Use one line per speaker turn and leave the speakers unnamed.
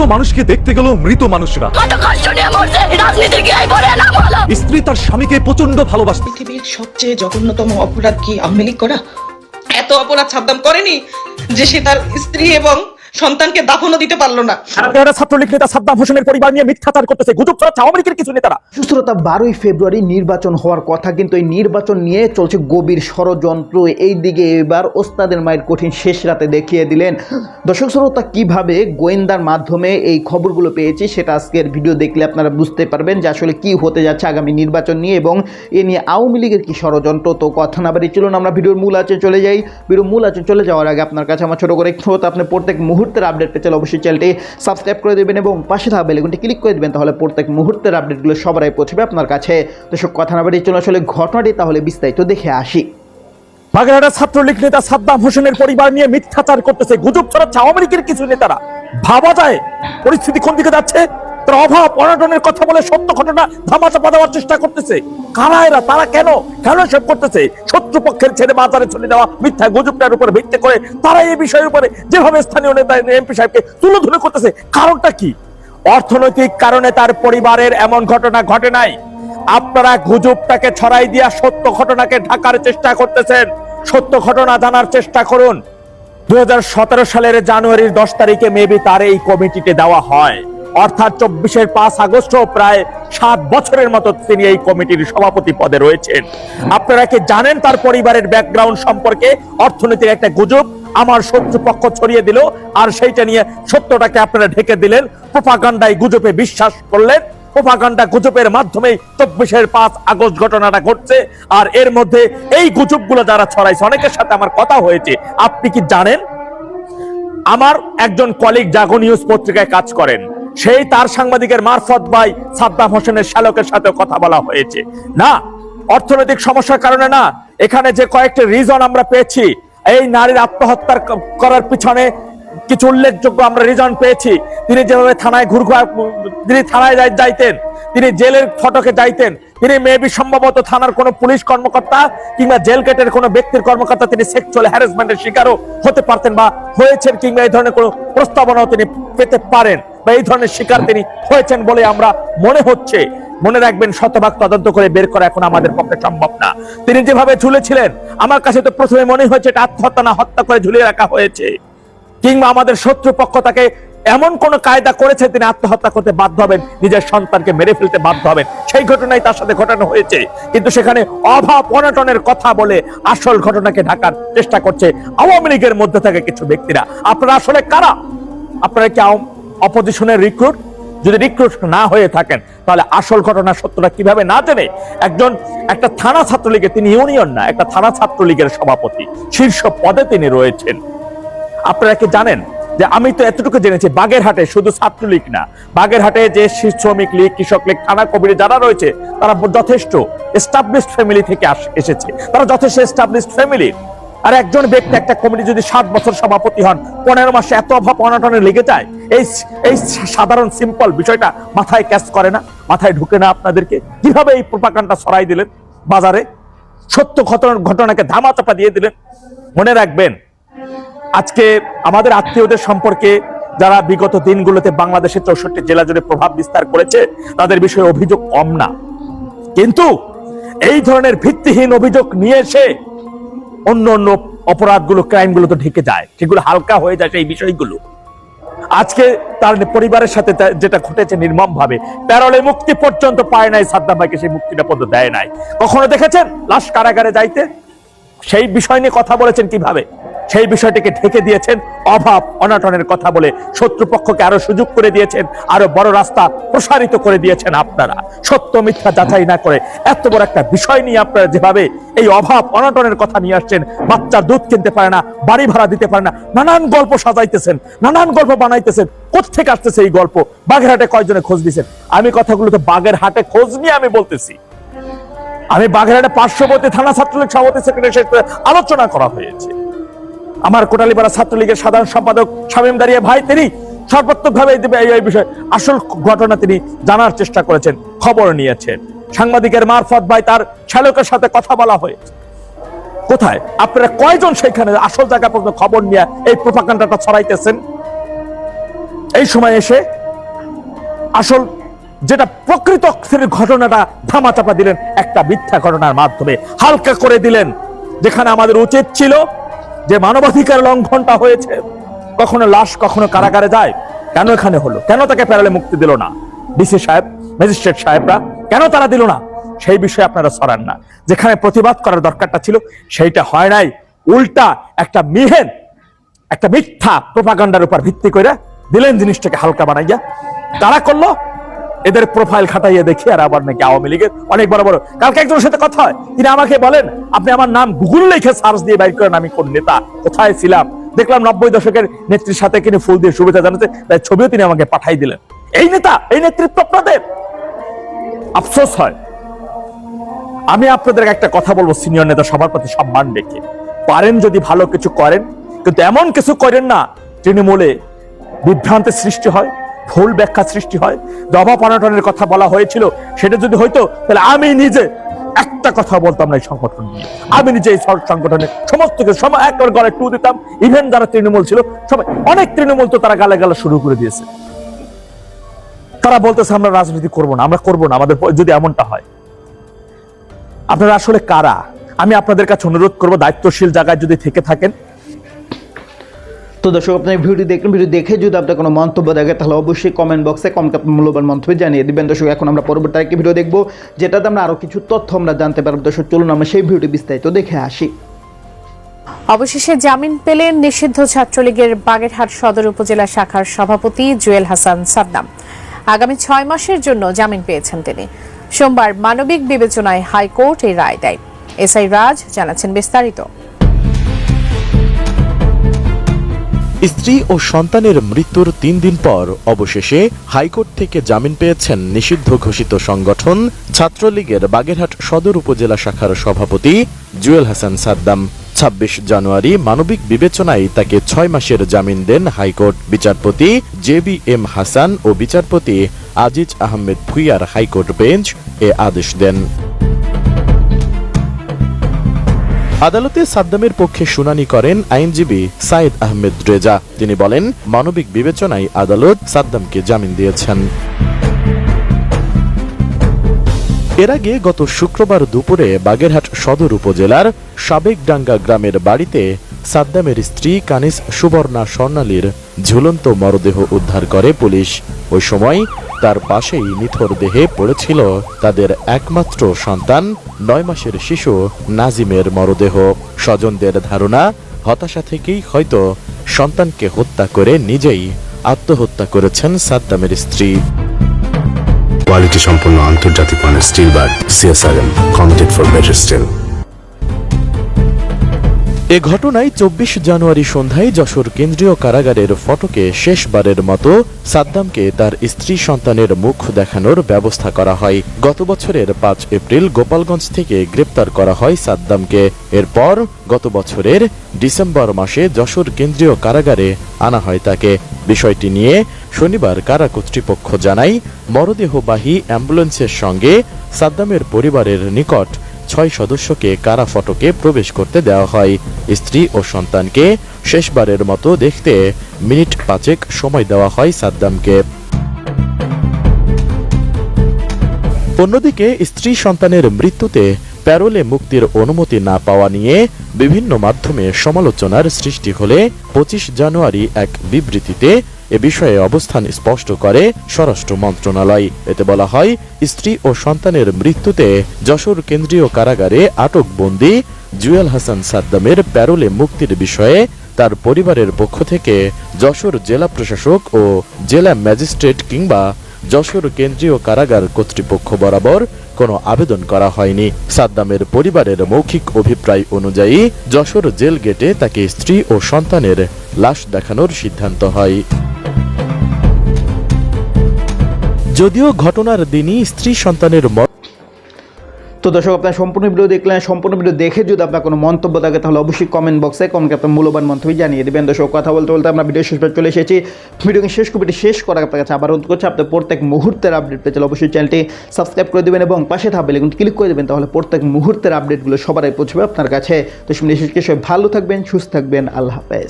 মানুষকে দেখতে গেল মৃত মানুষরা। স্ত্রী তার স্বামীকে প্রচণ্ড ভালোবাসত।
পৃথিবীর সবচেয়ে জঘন্যতম অপরাধ কি আওয়ামী করা? এত অপরাধ সাদ্দাম করেনি যে সে তার স্ত্রী এবং সন্তানকে দাফনও দিতে পারল না।
আপনারা ছাত্রলীগ নেতা সাদ্দাম হোসেনের পরিবার নিয়ে মিথ্যাচার করতেছে। গুজব ছড়াচ্ছে আওয়ামী লীগের কিছু নেতারা।
সুস্থতা বারোই ফেব্রুয়ারি নির্বাচন হওয়ার কথা কিন্তু এই নির্বাচন নিয়ে চলছে গভীর ষড়যন্ত্র। এই দিকে এবার ওস্তাদের মায়ের কঠিন শেষ রাতে দেখিয়ে দিলেন। দর্শক শ্রোতা কীভাবে গোয়েন্দার মাধ্যমে এই খবরগুলো পেয়েছি সেটা আজকের ভিডিও দেখলে আপনারা বুঝতে পারবেন যে আসলে কি হতে যাচ্ছে আগামী নির্বাচন নিয়ে এবং এ নিয়ে আওয়ামী লীগের কি ষড়যন্ত্র। তো কথা না বাড়ি চলুন আমরা ভিডিওর মূল আছে চলে যাই। ভিডিওর মূল আছে চলে যাওয়ার আগে আপনার কাছে আমার ছোট করে আপনি প্রত্যেক মুহূর্তের আপডেট পেতে অবশ্যই চ্যানেলটি সাবস্ক্রাইব করে দেবেন এবং পাশে থাকা বেলেগুনটি ক্লিক করে দেবেন, তাহলে প্রত্যেক মুহূর্তের আপডেটগুলো সবারই পৌঁছবে আপনার কাছে। তো সব কথা না বাড়িয়ে চলুন আসলে ঘটনাটি, তাহলে বিস্তারিত দেখে আসি।
বাগেরহাটের ছাত্রলীগ নেতা সাদ্দাম হোসেনের পরিবার নিয়ে মিথ্যাচার করতেছে। গুজব ছড়াচ্ছে আওয়ামী লীগের কিছু নেতারা। ভাবা যায়, পরিস্থিতি কোন দিকে যাচ্ছে? তারা অভাব, অনাটনের কথা বলে সত্য ঘটনা ধামাচাপা দেওয়ার চেষ্টা করতেছে। কারা এরা? তারা কেন? কেন সব করতেছে? শত্রুপক্ষের ছেড়ে বাজারে চলে যাওয়া, মিথ্যা গুজবটার উপর ভিত্তি করে তারা এই বিষয়ের উপরে যেভাবে স্থানীয় নেতা এমপি সাহেবকে তুলে ধরে করতেছে, কারণটা কি? অর্থনৈতিক কারণে তার পরিবারের এমন ঘটনা ঘটে নাই। আপনারা গুজবটাকে ছড়াই দিয়া সত্য ঘটনাকে ঢাকার চেষ্টা করতেছেন। সত্য ঘটনা জানার চেষ্টা করুন। দু হাজার সতেরো সালের জানুয়ারির দশ তারিখে মেবি তার এই কমিটিতে দেওয়া হয়। অর্থাৎ চব্বিশের পাঁচ আগস্ট প্রায় সাত বছরের মতো তিনি এই কমিটির সভাপতি পদে রয়েছেন। আপনারা কি জানেন তার পরিবারের ব্যাকগ্রাউন্ড সম্পর্কে? অর্থনীতির একটা গুজব আমার শত্রুপক্ষ ছড়িয়ে দিল আর সেইটা নিয়ে সত্যটাকে আপনারা ঢেকে দিলেন। প্রোপাগান্ডায় গুজবে বিশ্বাস করলেন। প্রোপাগান্ডা গুজবের মাধ্যমে চব্বিশের পাঁচ আগস্ট ঘটনাটা ঘটছে আর এর মধ্যে এই গুজবগুলো যারা ছড়াইছে, অনেকের সাথে আমার কথা হয়েছে। আপনি কি জানেন? আমার একজন কলিগ জাগো নিউজ পত্রিকায় কাজ করেন। সেই তার সাংবাদিকের মারফত ভাই সাদ্দাম হোসেনের শ্যালকের সাথে কথা বলা হয়েছে। না, অর্থনৈতিক সমস্যার কারণে না, এখানে যে কয়েকটি রিজন আমরা পেয়েছি, এই নারীর আত্মহত্যার করার পিছনে কিছু উল্লেখযোগ্য আমরা রিজন পেয়েছি। তিনি যেভাবে থানায় ঘুরঘুর তিনি থানায় যাইতেন, তিনি জেলের ফটকে যাইতেন, তিনি মেবি সম্ভবত থানার কোনো পুলিশ কর্মকর্তা কিংবা জেল গেটের কোনো ব্যক্তির কর্মকর্তা, তিনি সেক্সুয়াল হ্যারাসমেন্টের শিকারও হতে পারতেন বা হয়েছেন কিংবা এই ধরনের কোনো প্রস্তাবনাও তিনি পেতে পারেন। বা এই ধরনের শিকার তিনি হয়েছেন বলে আমরা মনে হচ্ছে। মনে রাখবেন, শতভাগ তদন্ত করে বের করা এখন আমাদের পক্ষে সম্ভব না। তিনি যেভাবে ঝুলেছিলেন, আমার কাছে তো প্রথমে মনে হয়েছে এটা আত্মহত্যা না, হত্যা করে ঝুলিয়ে রাখা হয়েছে। কিংবা আমাদের শত্রুপক্ষ তাকে এমন কোন কায়দা করেছে তিনি আত্মহত্যা করতে বাধ্য হবেন, নিজের সন্তানকে মেরে ফেলতে বাধ্য হবেন। সেই ঘটনাই তার সাথে ঘটানো হয়েছে। কিন্তু সেখানে অভাব অনটনের কথা বলে আসল ঘটনাকে ঢাকার চেষ্টা করছে আওয়ামী লীগের মধ্যে থেকে কিছু ব্যক্তিরা। আপনারা আসলে কারা? আপনারা কি অপোজিশনের রিক্রুট যদি রিক্রুট না হয়ে থাকেন, তাহলে আসল ঘটনা সত্যটা কীভাবে না জেনে একজন, একটা থানা ছাত্রলীগের তিনি ইউনিয়ন না, একটা থানা ছাত্রলীগের সভাপতি, শীর্ষ পদে তিনি রয়েছেন। আপনারা কি জানেন যে আমি তো এতটুকু জেনেছি, বাগেরহাটে শুধু ছাত্রলীগ না, বাগেরহাটে যে শ্রমিক লীগ, কৃষক লীগ, থানা কবিরে যারা রয়েছে, তারা যথেষ্ট এস্টাবলিশড ফ্যামিলি থেকে এসেছে। তারা যথেষ্ট এস্টাবলিশড ফ্যামিলি আর একজন ব্যক্তি, একটা কমিটি যদি সাত বছর সভাপতি হন, পনেরো মাসে এত অভাব অনটনে লেগে যায় এই এই সাধারণ সিম্পল বিষয়টা মাথায় ক্যাচ করে না, মাথায় ঢুকে না আপনাদেরকে। কীভাবে এই প্রপাকাণ্ডা ছড়াই দিলেন বাজারে? সত্য ঘটনা, ঘটনাকে ধামাচাপা দিয়ে দিলেন। মনে রাখবেন, আজকে আমাদের আত্মীয়দের সম্পর্কে যারা বিগত দিনগুলোতে বাংলাদেশের চৌষট্টি জেলা জুড়ে প্রভাব বিস্তার করেছে, তাদের বিষয়ে অভিযোগ কম না। কিন্তু এই ধরনের ভিত্তিহীন অভিযোগ নিয়ে এসে অন্য অন্য অপরাধগুলো ক্রাইমগুলো তো ঢেকে যায়। সেগুলো হালকা হয়ে যায় সেই বিষয়গুলো। আজকে তার পরিবারের সাথে যেটা ঘটেছে নির্মম ভাবে প্যারলে মুক্তি পর্যন্ত পায় নাই সাদ্দাম ভাইকে, সেই মুক্তিটা পর্যন্ত দেয় নাই। কখনো দেখেছেন? লাশ কারাগারে যাইতে? সেই বিষয় নিয়ে কথা বলেছেন কীভাবে? সেই বিষয়টিকে ঢেকে দিয়েছেন অভাব অনাটনের কথা বলে। শত্রুপক্ষকে আরও সুযোগ করে দিয়েছেন, আরও বড় রাস্তা প্রসারিত করে দিয়েছেন আপনারা। সত্য মিথ্যা যাচাই না করে এত বড় একটা বিষয় নিয়ে আপনারা যেভাবে এই অভাব অনাটনের কথা নিয়ে আসছেন বাচ্চার দুধ কিনতে পারে না, বাড়ি ভাড়া দিতে পারে না, নানান গল্প সাজাইতেছেন, নানান গল্প বানাইতেছেন কোথেকে আসতেছে এই গল্প? বাগেরহাটে কয়জনে খোঁজ দিয়েছেন আমি কথাগুলো তো বাগেরহাটে খোঁজ নিয়ে আমি বলতেছি। আমি বাগেরহাটে পার্শ্ববর্তী থানা ছাত্রলীগ সভাপতি সেক্রেটারি আলোচনা করা হয়েছে। আমার কোটালীপাড়া ছাত্রলীগের সাধারণ সম্পাদক শামীম দাঁড়িয়ে ভাই, তিনি সর্বাত্মকভাবে এই বিষয়ে আসল ঘটনা তিনি জানার চেষ্টা করেছেন, খবর নিয়েছেন। সাংবাদিকের মারফত ভাই তার শ্যালকের সাথে কথা বলা হয়েছে। কোথায়? আপনারা কয়জন সেখানে আসল জায়গা পর্যন্ত খবর নিয়ে এই প্রপাকাণ্ডাটা ছড়াইতেছেন? এই সময় এসে আসল যেটা প্রকৃত অক্ষরের ঘটনাটা ধামাচাপা দিলেন একটা মিথ্যা ঘটনার মাধ্যমে, হালকা করে দিলেন, যেখানে আমাদের উচিত ছিল যে মানবাধিকার লঙ্ঘনটা হয়েছে, কখনো লাশ, কখনো কারাগারে যায়, কেন এখানে হলো? কেন তাকে প্যারালে মুক্তি দিল না? ডিসি সাহেব ম্যাজিস্ট্রেট সাহেবরা, কেন তারা দিল না? সেই বিষয়ে আপনারা সরান না। যেখানে প্রতিবাদ করার দরকারটা ছিল, সেইটা হয় নাই। উল্টা একটা মিহেন, একটা মিথ্যা প্রপাগান্ডার উপর ভিত্তি করে দিলেন জিনিসটাকে হালকা বানাইয়া। তারা করল এদের প্রোফাইল খাটাইয়া দেখি আর আবার নাকি আওয়ামী লীগের অনেক বড় বড়। কালকে একজনের সাথে কথা হয়, তিনি আমাকে বলেন, আপনি আমার নাম গুগল লিখে সার্চ দিয়ে বাইর করেন, আমি কোন নেতা, কোথায় ছিলাম? দেখলাম নব্বই দশকের নেত্রীর সাথে কিনে ফুল দিয়ে শুভেচ্ছা জানাতে, তাই ছবিও তিনি আমাকে পাঠাই দিলেন। এই নেতা, এই নেতৃত্ব আপনাদের? আফসোস হয়। আমি আপনাদের একটা কথা বলব সিনিয়র নেতা সবার প্রতি সম্মান রেখে। পারেন যদি ভালো কিছু করেন, কিন্তু এমন কিছু করেন না, তৃণমূলে বিভ্রান্তের সৃষ্টি হয়। ভুল ব্যাখ্যা সৃষ্টি হয়, দবা পনাটনের কথা বলা হয়েছিল, সেটা যদি হয়তো তাহলে আমি নিজে একটা কথা বলতাম না এই সংগঠন নিয়ে। আমি নিজে এই সংগঠনে সমস্ত কিছু, সময় একবার গলায় টু দিতাম ইভেন যারা তৃণমূল ছিল, সবাই, অনেক তৃণমূল তো তারা গালে গালে শুরু করে দিয়েছে। তারা বলতেছে, আমরা রাজনীতি করব না, আমরা করব না, আমাদের যদি এমনটা হয়। আপনারা আসলে কারা? আমি আপনাদের কাছে অনুরোধ করব, দায়িত্বশীল জায়গায় যদি থেকে থাকেন
তো দর্শক, আপনার ভিডিও দেখলেন, ভিডিও দেখে যদি আপনার কোনো মন্তব্য দেখে তাহলে অবশ্যই কমেন্ট বক্সে কমেন্ট মূল্যবান মন্তব্য জানিয়ে দিবেন। দর্শক, এখন আমরা পরবর্তী আরেকটি ভিডিও দেখব, যেটাতে আমরা আরও কিছু তথ্য আমরা জানতে পারব। দর্শক, চলুন আমরা সেই ভিডিওটি বিস্তারিত দেখে আসি।
অবশেষে জামিন পেলেন নিষিদ্ধ ছাত্রলীগের বাগেরহাট সদর উপজেলা শাখার সভাপতি জুয়েল হাসান সাদ্দাম। আগামী ছয় মাসের জন্য জামিন পেয়েছেন তিনি। সোমবার মানবিক বিবেচনায় হাইকোর্ট এই রায় দেয়। এসআই রাজ জানাচ্ছেন বিস্তারিত।
স্ত্রী ও সন্তানের মৃত্যুর তিন দিন পর অবশেষে হাইকোর্ট থেকে জামিন পেয়েছেন নিষিদ্ধ ঘোষিত সংগঠন ছাত্রলীগের বাগেরহাট সদর উপজেলা শাখার সভাপতি জুয়েল হাসান সাদ্দাম। ছাব্বিশ জানুয়ারি মানবিক বিবেচনায় তাকে ছয় মাসের জামিন দেন হাইকোর্ট। বিচারপতি জে বি এম হাসান ও বিচারপতি আজিজ আহমেদ ভুইয়ার হাইকোর্ট বেঞ্চ এ আদেশ দেন। আদালতে সাদ্দামের পক্ষে শুনানি করেন আইনজীবী সাইদ আহমেদ রেজা। তিনি বলেন, মানবিক বিবেচনায় আদালত সাদ্দামকে জামিন দিয়েছেন। এর আগে গত শুক্রবার দুপুরে বাগেরহাট সদর উপজেলার সাবেকডাঙ্গা গ্রামের বাড়িতে সাদ্দামের স্ত্রী কানিস সুবর্ণা স্বর্ণালীর ঝুলন্ত মরদেহ উদ্ধার করে পুলিশ। ওই সময় তার পাশেই নিথর দেহে পড়েছিল তাদের একমাত্র সন্তান নয় মাসের শিশু নাজিমের মরদেহ। স্বজনদের ধারণা, হতাশা থেকেই হয়তো সন্তানকে হত্যা করে নিজেই আত্মহত্যা করেছেন সাদ্দামের স্ত্রী।
কোয়ালিটি সম্পন্ন আন্তর্জাতিক মানের steel bar, CSRM, committed for better steel
এ ঘটনায় চব্বিশ জানুয়ারি সন্ধ্যায় যশোর কেন্দ্রীয় কারাগারের ফটকে শেষবারের মতো সাদ্দামকে তার স্ত্রী সন্তানের মুখ দেখানোর ব্যবস্থা করা হয়। গত বছরের পাঁচ এপ্রিল গোপালগঞ্জ থেকে গ্রেপ্তার করা হয় সাদ্দামকে। এরপর গত বছরের ডিসেম্বর মাসে যশোর কেন্দ্রীয় কারাগারে আনা হয় তাকে। বিষয়টি নিয়ে শনিবার কারা কর্তৃপক্ষ জানায়, মরদেহবাহী অ্যাম্বুলেন্সের সঙ্গে সাদ্দামের পরিবারের নিকট ছয় সদস্যকে কারা ফটকে প্রবেশ করতে দেওয়া হয়। স্ত্রী ও সন্তানকে শেষবারের মতো দেখতে মিনিট পাঁচেক সময় দেওয়া হয় সাদ্দামকে। অন্যদিকে স্ত্রী সন্তানের মৃত্যুতে প্যারোলে মুক্তির অনুমতি না পাওয়া নিয়ে বিভিন্ন মাধ্যমে সমালোচনার সৃষ্টি হলে পঁচিশ জানুয়ারি এক বিবৃতিতে এ বিষয়ে অবস্থান স্পষ্ট করে স্বরাষ্ট্র মন্ত্রণালয়। এতে বলা হয়, স্ত্রী ও সন্তানের মৃত্যুতে যশোর কেন্দ্রীয় কারাগারে আটকবন্দি জুয়েল হাসান সাদ্দামের প্যারোলে মুক্তির বিষয়ে তার পরিবারের পক্ষ থেকে যশোর জেলা প্রশাসক ও জেলা ম্যাজিস্ট্রেট কিংবা যশোর কেন্দ্রীয় কারাগার কর্তৃপক্ষ বরাবর কোনো আবেদন করা হয়নি। সাদ্দামের পরিবারের মৌখিক অভিপ্রায় অনুযায়ী যশোর জেল গেটে তাকে স্ত্রী ও সন্তানের লাশ দেখানোর সিদ্ধান্ত হয়। যদিও ঘটনার দিনই স্ত্রী সন্তানের
তো দর্শক, আপনার সম্পূর্ণ ভিডিও দেখলেন, সম্পূর্ণ ভিডিও দেখে যদি আপনার কোনো মন্তব্য থাকে, তাহলে অবশ্যই কমেন্ট বক্সে কমেন্ট আপনার মূল্যবান মন্তব্য জানিয়ে দেবেন। দর্শক, কথা বলতে বলতে আমরা ভিডিও শেষ চলে এসেছি। ভিডিওকে শেষ কপিটি শেষ করার আপনার কাছে আবার অনুরোধ করছি আপনার প্রত্যেক মুহূর্তের আপডেট পেতে অবশ্যই চ্যানেলটি সাবস্ক্রাইব করে দেবেন এবং পাশে থাকবে লিখুন ক্লিক করে দেবেন, তাহলে প্রত্যেক মুহূর্তের আপডেটগুলো সবারই পৌঁছবে আপনার কাছে। তো শেষ ভালো থাকবেন, সুস্থ থাকবেন, আল্লাহ হাফেজ।